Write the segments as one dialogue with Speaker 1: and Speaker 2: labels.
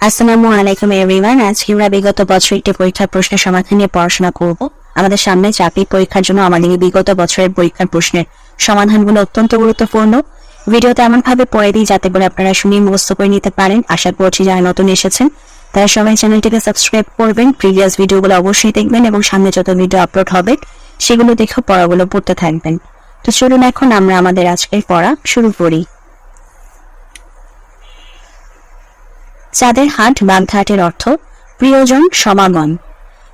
Speaker 1: আসসালামু আলাইকুম এভরিওয়ান আজকে আমরা বিগত বছর একটি পরীক্ষার প্রশ্নের সমাধান নিয়ে পড়াশোনা করব। আমাদের সামনে চাকরি পরীক্ষার জন্য আমাদের বিগত বছরের পরীক্ষার প্রশ্নের সমাধানগুলো অত্যন্ত গুরুত্বপূর্ণ। ভিডিওতে এমন ভাবে পড়ে দিই যাতে করে আপনারা শুনে মুখস্থ করে নিতে পারেন। আশা করছি যারা নতুন এসেছেন, তারা সবাই চ্যানেলটিকে সাবস্ক্রাইব করবেন। প্রিভিয়াস ভিডিওগুলো অবশ্যই দেখবেন এবং সামনে যত ভিডিও আপলোড হবে, সেগুলো দেখে পড়াগুলো পড়তে থাকবেন। তো চলুন এখন আমরা আমাদের আজকের পড়া শুরু করি। চাঁদের হাট বাগধাটের অর্থ প্রিয়জন সমাগম।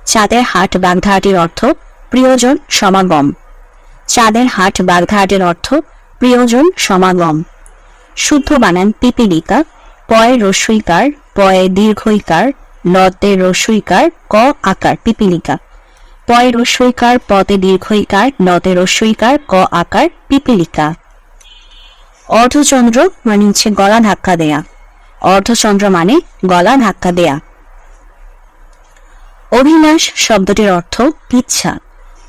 Speaker 1: চাঁদের হাট বাগধাটের অর্থ প্রিয়জন সমাগম। চাঁদের হাট বাগধাটের অর্থ প্রিয়জন সমাগম। শুদ্ধ বানান পিপিলিকা, পয়ে রস্যইকার পয়ে দীর্ঘইকার লতে রস্যইকার ক আকার পিপিলিকা। পয়ে রস্যইকার পতে দীর্ঘইকার লতে রস্যইকার ক আকার পিপিলিকা। অর্ধচন্দ্র মানে হচ্ছে গলা ধাক্কা দেয়া। অর্ধচন্দ্র মানে গলা ধাক্কা দেয়া। অভিলাষ শব্দটির অর্থ ইচ্ছা।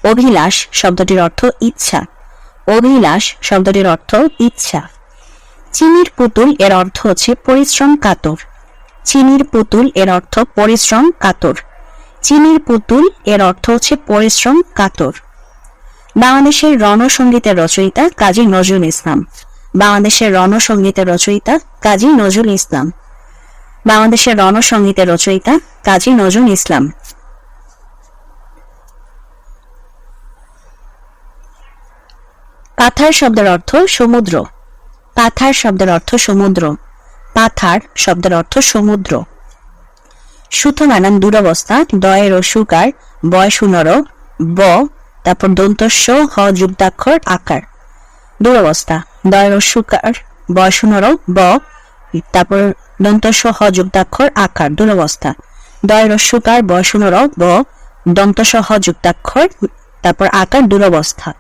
Speaker 1: অভিলাষ শব্দটির অর্থ ইচ্ছা। অভিলাষ শব্দটির অর্থ ইচ্ছা। চিনির পুতুল এর অর্থ হচ্ছে পরিশ্রম কাতর। চিনির পুতুল এর অর্থ পরিশ্রম কাতর। চিনির পুতুল এর অর্থ হচ্ছে পরিশ্রম কাতর। বাংলাদেশের রণসঙ্গীতের রচয়িতা কাজী নজরুল ইসলাম। বাংলাদেশের রণসঙ্গীতের রচয়িতা কাজী নজরুল ইসলাম। বাংলাদেশের রণসঙ্গীতের রচয়িতা কাজী নজরুল ইসলাম। পাথার শব্দের অর্থ সমুদ্র। পাথার শব্দের অর্থ সমুদ্র। পাথার শব্দের অর্থ সমুদ্র। সুথ বানান দুরবস্থা, দয়ের ও সুকার, বয় সুনর, ব, তারপর দন্তস্ব, হ যুক্তাক্ষর আকার। দুরবস্থা। দয়ের ও সুকার ব তারপর দন্তস্ব হ যুক্তাক্ষর আকার দুরবস্থা দয়ের ও সুকার বয় সুনর ব দন্তস্ব হ যুক্তাক্ষর তারপর আকার দুরবস্থা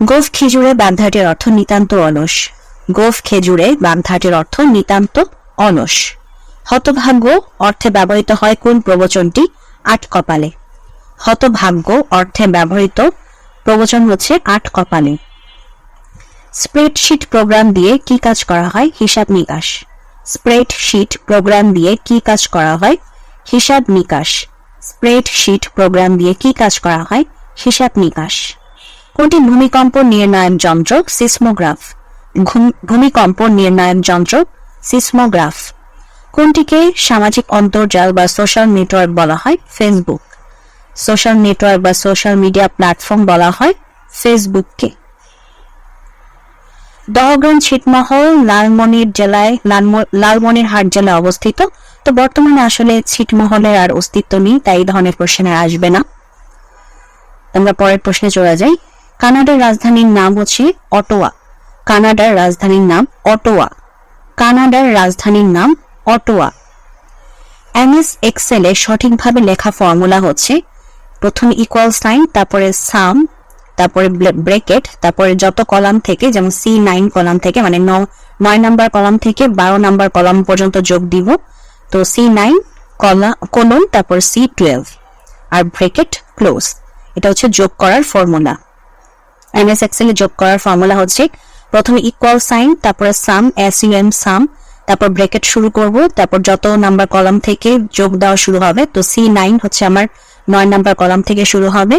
Speaker 1: গোফ খেজুরে বাগধাটের অর্থ নিতান্ত অলস। গোফ খেজুরে বাগধাটের অর্থ নিতান্ত অলস। হতভাগ্য অর্থে ব্যবহৃত হয় কোন প্রবচনটি আট কপালে। হতভাগ্য অর্থে ব্যবহৃত প্রবচন হচ্ছে আট কপালে। স্প্রেডশিট প্রোগ্রাম দিয়ে কি কাজ করা হয়? হিসাব নিকাশ। স্প্রেডশিট প্রোগ্রাম দিয়ে কি কাজ করা হয়? হিসাব নিকাশ। স্প্রেডশিট প্রোগ্রাম দিয়ে কি কাজ করা হয়? হিসাব নিকাশ। কোনটি ভূমিকম্প নির্ণায়ক যন্ত্র? সিসমোগ্রাফ। ভূমিকম্প নির্ণায়ক যন্ত্র? সিসমোগ্রাফ। কোনটিকে সামাজিক অন্তর্জাল বা সোশ্যাল নেটওয়ার্ক বলা হয়? ফেসবুক। সোশ্যাল নেটওয়ার্ক বা সোশ্যাল মিডিয়া প্ল্যাটফর্ম বলা হয়? ফেসবুককে। দহগ্রাম ছিটমহল লালমনির জেলায় লালমনিরহাট জেলায় অবস্থিত। তো বর্তমানে আসলে ছিটমহলের আর অস্তিত্ব নেই, তাই এই ধরনের প্রশ্ন আসবে না। আমরা পরের প্রশ্নে চলে যাই। কানাডার রাজধানীর নাম হচ্ছে অটোয়া। কানাডার রাজধানীর নাম অটোয়া। কানাডার রাজধানীর নাম অটোয়া। এমএস এক্সেলে সঠিকভাবে লেখা ফর্মুলা হচ্ছে প্রথম ইকুয়াল সাইন তারপরে সাম তারপরে ব্রেকেট তারপরে যত কলাম থেকে, যেমন সি নাইন কলাম থেকে মানে নয় নাম্বার কলাম থেকে বারো নাম্বার কলাম পর্যন্ত যোগ দিব। তো সি নাইন কলা তারপর সি টুয়েলভ আর ব্রেকেট ক্লোজ এটা হচ্ছে যোগ করার ফর্মুলা এমএস এক্সেলে যোগ করার ফর্মুলা হচ্ছে প্রথমে ইকুয়াল সাইন তারপরে sum S U M sum তারপর ব্রেকেট শুরু করব, তারপর যত নাম্বার কলাম থেকে যোগ দেওয়া শুরু হবে, তো সি নাইন হচ্ছে আমার নয় নাম্বার কলাম থেকে শুরু হবে।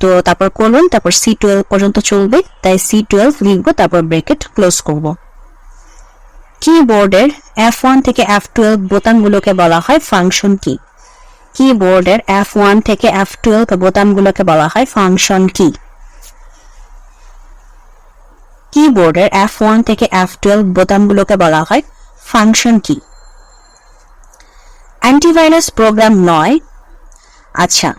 Speaker 1: তো তারপর কোলন তারপর সি টুয়েলভ পর্যন্ত চলবে, তাই সি টুয়েলভ লিখব, তারপর ব্রেকেট ক্লোজ করব। কিবোর্ডের এফ ওয়ান থেকে এফ টুয়েলভ বোতামগুলোকে বলা হয় ফাংশন কি কিবোর্ডের এফ ওয়ান থেকে এফ টুয়েলভ বোতামগুলোকে বলা হয় ফাংশন কি কিবোর্ডের এফ ওয়ান থেকে এফ টুয়েলভ বোতামগুলোকে বলা হয় ফাংশন কি অ্যান্টিভাইরাস প্রোগ্রাম নয়। আচ্ছা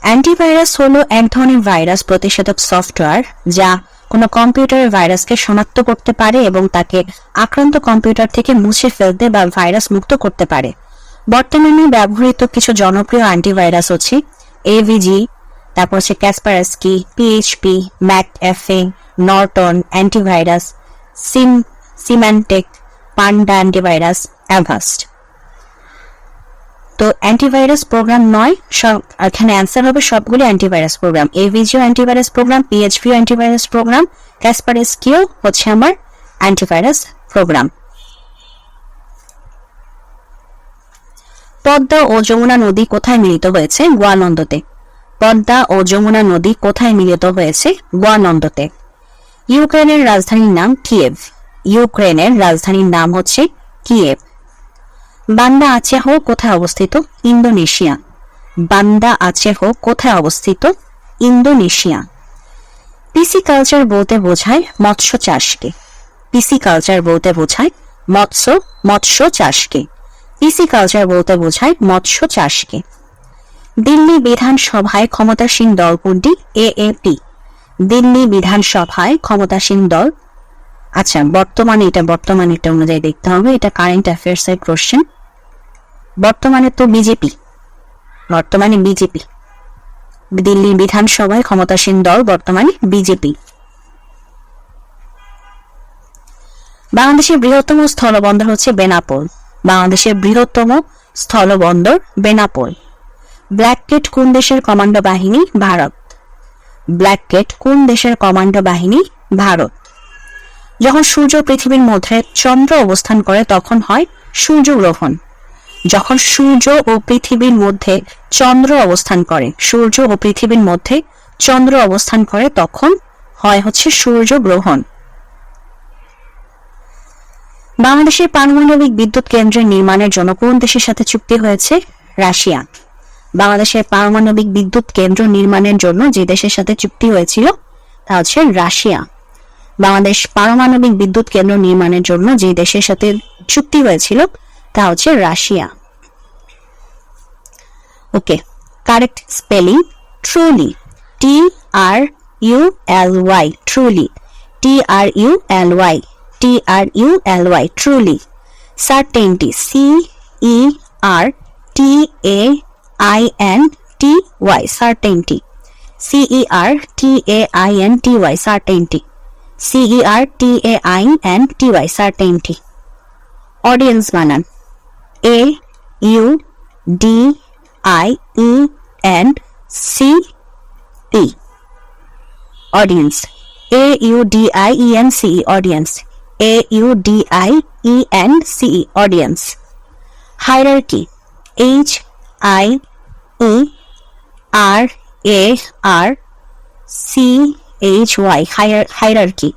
Speaker 1: অ্যান্টিভাইরাস হলো এক ধরনের ভাইরাস প্রতিষেধক সফটওয়্যার যা কোনো কম্পিউটারের ভাইরাসকে শনাক্ত করতে পারে এবং তাকে আক্রান্ত কম্পিউটার থেকে মুছে ফেলতে বা ভাইরাস মুক্ত করতে পারে। বর্তমানে ব্যবহৃত কিছু জনপ্রিয় অ্যান্টিভাইরাস হচ্ছে এভিজি তারপর হচ্ছে Kaspersky PHP McAfee Norton antivirus সিম সিম্যান্টেক পান্ডা অ্যান্টিভাইরাস অ্যাভাস্ট তো অ্যান্টিভাইরাস প্রোগ্রাম নয়, সব, এখানে অ্যান্সার হবে সবগুলি অ্যান্টিভাইরাস প্রোগ্রাম এভিজিও অ্যান্টিভাইরাস প্রোগ্রাম পিএইচপিও অ্যান্টিভাইরাস প্রোগ্রাম ক্যাসপারেস কিও হচ্ছে আমার অ্যান্টিভাইরাস প্রোগ্রাম পদ্মা ও যমুনা নদী কোথায় মিলিত হয়েছে? গোয়ালন্দতে পদ্মা ও যমুনা নদী কোথায় মিলিত হয়েছে? গোয়ালন্দতে ইউক্রেনের রাজধানীর নাম কিয়েভ ইউক্রেনের রাজধানীর নাম হচ্ছে কিয়েভ বান্দা আচেহ কোথায় অবস্থিত? ইন্দোনেশিয়া। বান্দা আচেহ কোথায় অবস্থিত? ইন্দোনেশিয়া। পিসি কালচার বলতে বোঝায় মৎস্য চাষকে। পিসি কালচার বলতে বোঝায় মৎস্য মৎস্য চাষকে। পিসি কালচার বলতে বোঝায় মৎস্য চাষকে। দিল্লি বিধানসভায় ক্ষমতাসীন দল কোনটি? এএপি। দিল্লি বিধানসভায় ক্ষমতাসীন দল। আচ্ছা বর্তমানে এটা বর্তমানে এটা অনুযায়ী দেখতে হবে। এটা কারেন্ট অ্যাফেয়ার্স এর কোশ্চেন বর্তমানে তো বিজেপি, বর্তমানে বিজেপি। দিল্লি বিধানসভায় ক্ষমতাসীন দল বর্তমানে বিজেপি। বাংলাদেশের বৃহত্তম স্থলবন্দর হচ্ছে বেনাপোল। বাংলাদেশের বৃহত্তম স্থলবন্দর বেনাপোল। ব্ল্যাককেট কোন দেশের কমান্ডো বাহিনী? ভারত। ব্ল্যাককেট কোন দেশের কমান্ডো বাহিনী? ভারত। যখন সূর্য পৃথিবীর মধ্যে চন্দ্র অবস্থান করে, তখন হয় সূর্যগ্রহণ। যখন সূর্য ও পৃথিবীর মধ্যে চন্দ্র অবস্থান করে, সূর্য ও পৃথিবীর মধ্যে চন্দ্র অবস্থান করে, তখন হয় হচ্ছে সূর্য গ্রহণ। বাংলাদেশের পারমাণবিক বিদ্যুৎ কেন্দ্রের নির্মাণের জন্য কোন দেশের সাথে চুক্তি হয়েছে? রাশিয়া। বাংলাদেশের পারমাণবিক বিদ্যুৎ কেন্দ্র নির্মাণের জন্য যে দেশের সাথে চুক্তি হয়েছিল, তা হচ্ছে রাশিয়া। বাংলাদেশ পারমাণবিক বিদ্যুৎ কেন্দ্র নির্মাণের জন্য যে দেশের সাথে চুক্তি হয়েছিল তা হচ্ছে Russia. Okay, correct spelling truly, T R U L Y, truly, T R U L Y, T R U L Y, truly, certainty, C E R T A I N T Y, certainty C E R T A I N T Y, certainty C E R T A I N T Y, certainty. Audience বানান। A U D I E N C T audience A U D I E N C audience A U D I E N C audience hierarchy H I E R A R C H Y hierarchy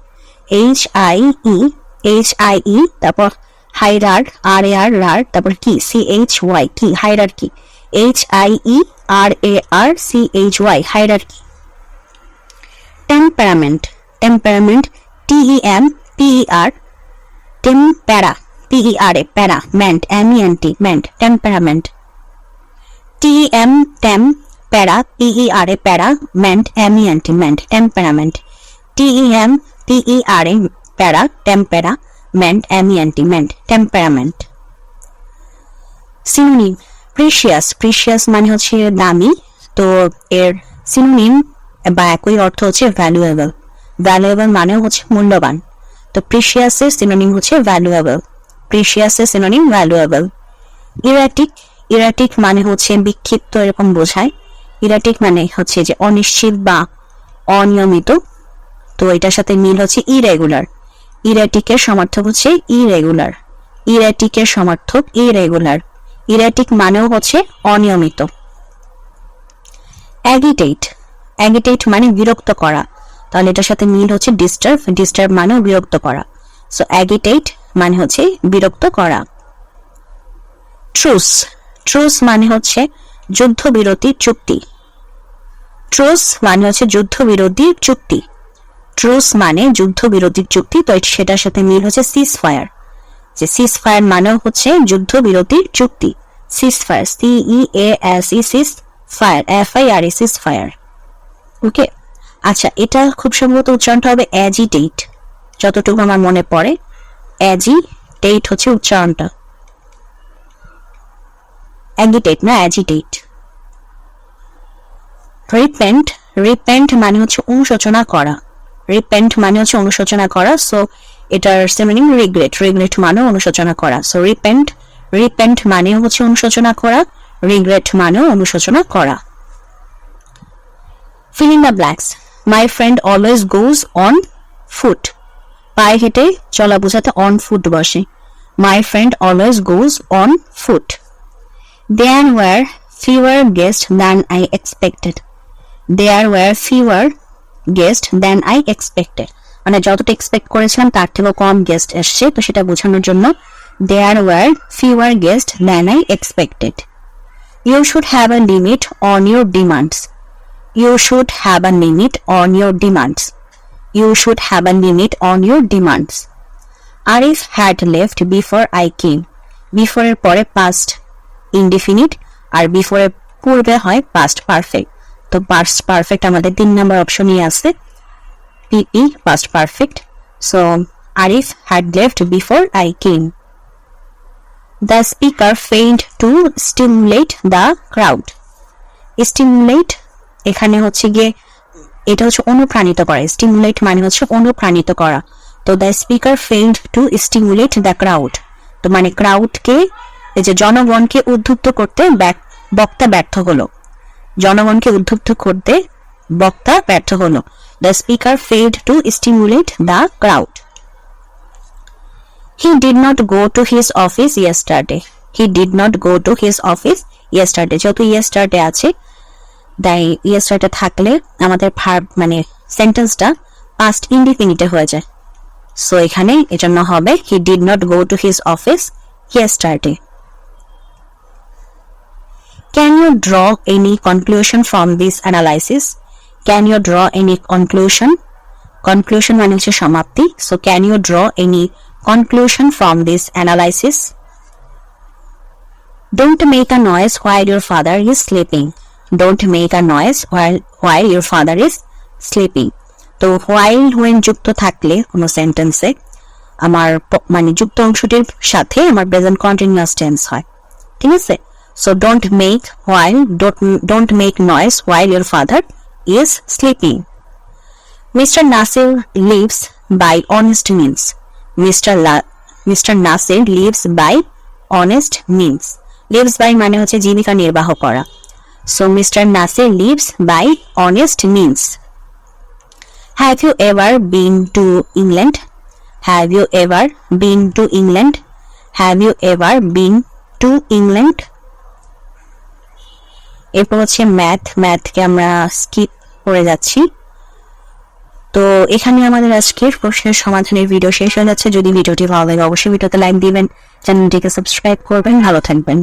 Speaker 1: H I E H I E তারপর হাইরার R A R রার, তারপর কি? C H Y কি? Hierarchy H I E R A R C H Y hierarchy temperament temperament T E M P E R tempera P E R A para ment M E N T ment temperament T M tem para P E R A para ment M E N T ment temperament T E M P E R A para tempera T ment temperament synonym precious precious মানে হচ্ছে দামি, তো এর synonym বা একই অর্থ হচ্ছে valuable valuable মানেও হচ্ছে মূল্যবান। তো প্রিশিয়াসের সিনোনিম হচ্ছে ভ্যালুয়েবল প্রিশিয়াসের সিনোনিম ভ্যালুয়েবল ইরাটিক ইরাটিক মানে হচ্ছে বিক্ষিপ্ত এরকম বোঝায়। ইরাটিক মানে হচ্ছে যে অনিশ্চিত বা অনিয়মিত। তো এটার সাথে মিল হচ্ছে ইরেগুলার ইরাটিকের সমার্থক হচ্ছে ইরেগুলার। ইরাটিকের সমার্থক ইরেগুলার। ইরাটিক মানেও হচ্ছে অনিয়মিত। অ্যাগিটেট অ্যাগিটেট মানে বিরক্ত করা। তাহলে এটার সাথে মিল হচ্ছে ডিস্টার্ব ডিস্টার্ব মানেও বিরক্ত করা। সো অ্যাগিটেট মানে হচ্ছে বিরক্ত করা। ট্রুস ট্রুস মানে হচ্ছে যুদ্ধবিরতি চুক্তি। ট্রুস মানে হচ্ছে যুদ্ধবিরতির চুক্তি। ট্রুস মানে যুদ্ধবিরতির চুক্তি, তো সেটার সাথে মিল হচ্ছে সিজ ফায়ার যে সিজ ফায়ার মানেও হচ্ছে যুদ্ধবিরতির চুক্তি। Cease fire C E A S E cease fire F I R cease fire okay আচ্ছা এটা খুব সম্ভবত উচ্চারণটা হবে অ্যাজিটেট যতটুকু আমার মনে পড়ে অ্যাজিটেট হচ্ছে উচ্চারণটা। অ্যাগিটেট না অ্যাজিটেট রিপেন্ট রিপেন্ট মানে হচ্ছে অনুশোচনা করা। রিপেন্ট মানে হচ্ছে অনুশোচনা করা সো এটার সিনোনিম রিগ্রেট রিগ্রেট মানে অনুশোচনা করা সো রিপেন্ট রিপেন্ট মানে হচ্ছে অনুশোচনা করা রিগ্রেট মানেও অনুশোচনা করা filling the blanks my friend always goes on foot পায়ে হেঁটে চলা বোঝাতে অন ফুট বসে my friend always goes on foot There were fewer guests than I expected. There were fewer guests then I expected মানে যতটা expect করেছিলাম, তার থেকেও কম গেস্ট এসছে। তো সেটা বোঝানোর জন্য there were fewer guest than I expected you should have a limit on your demands you should have a limit on your demands you should have a limit on your demands Arif had left before I came বিফোরের পরে past indefinite আর বিফোরের পূর্বে হয় past perfect তো past perfect আমাদের তিন নম্বর অপশনই আছে। পিই past perfect so Arif had left before I came the speaker failed to stimulate the crowd stimulate এখানে হচ্ছে গিয়ে, এটা হচ্ছে অনুপ্রাণিত করা। স্টিমুলেট মানে হচ্ছে অনুপ্রাণিত করা। তো the speaker failed to stimulate the crowd তো মানে ক্রাউডকে এই যে জনগণকে উদ্বুদ্ধ করতে বক্তা ব্যর্থ হলো। জনগণকে উদ্বুদ্ধ করতে বক্তা ব্যর্থ হলো। The speaker failed to stimulate the crowd he did not go to his office yesterday he did not go to his office yesterday যেহেতু ইয়েস্টারডে আছে, তাই ইয়েস্টারডে থাকলে আমাদের ভার্ব মানে সেন্টেন্সটা পাস্ট ইনডিফিনিটে হয়ে যায়। সো এখানে এজন্য হবে he did not go to his office yesterday can you draw any conclusion from this analysis can you draw any conclusion conclusion মানে হচ্ছে সমাপ্তি। So can you draw any conclusion from this analysis Don't make a noise while your father is sleeping. Don't make a noise while while your father is sleeping. তো, while when যুক্ত থাকলে কোনো সেন্টেন্সে আমার মানে যুক্ত অংশটির সাথে আমার প্রেজেন্ট কন্টিনিউয়াস টেন্স হয়। ঠিক আছে? So don't make while don't don't make noise while your father is sleeping. Mr. Nasir lives by honest means. Mr. La- Mr. Nasir lives by honest means. Lives by মানে হচ্ছে জীবিকা নির্বাহ করা so mister Nasir lives by honest means have you ever been to England have you ever been to England have you ever been to England এরপর হচ্ছে math ম্যাথকে আমরা skip করে যাচ্ছি। তো এখানে আমাদের আজকের প্রশ্নের সমাধানের ভিডিও শেষ হয়ে যাচ্ছে। যদি ভিডিওটি ভালো লাগে, অবশ্যই ভিডিওতে লাইক দিবেন চ্যানেলটিকে সাবস্ক্রাইব করবেন। ভালো থাকবেন।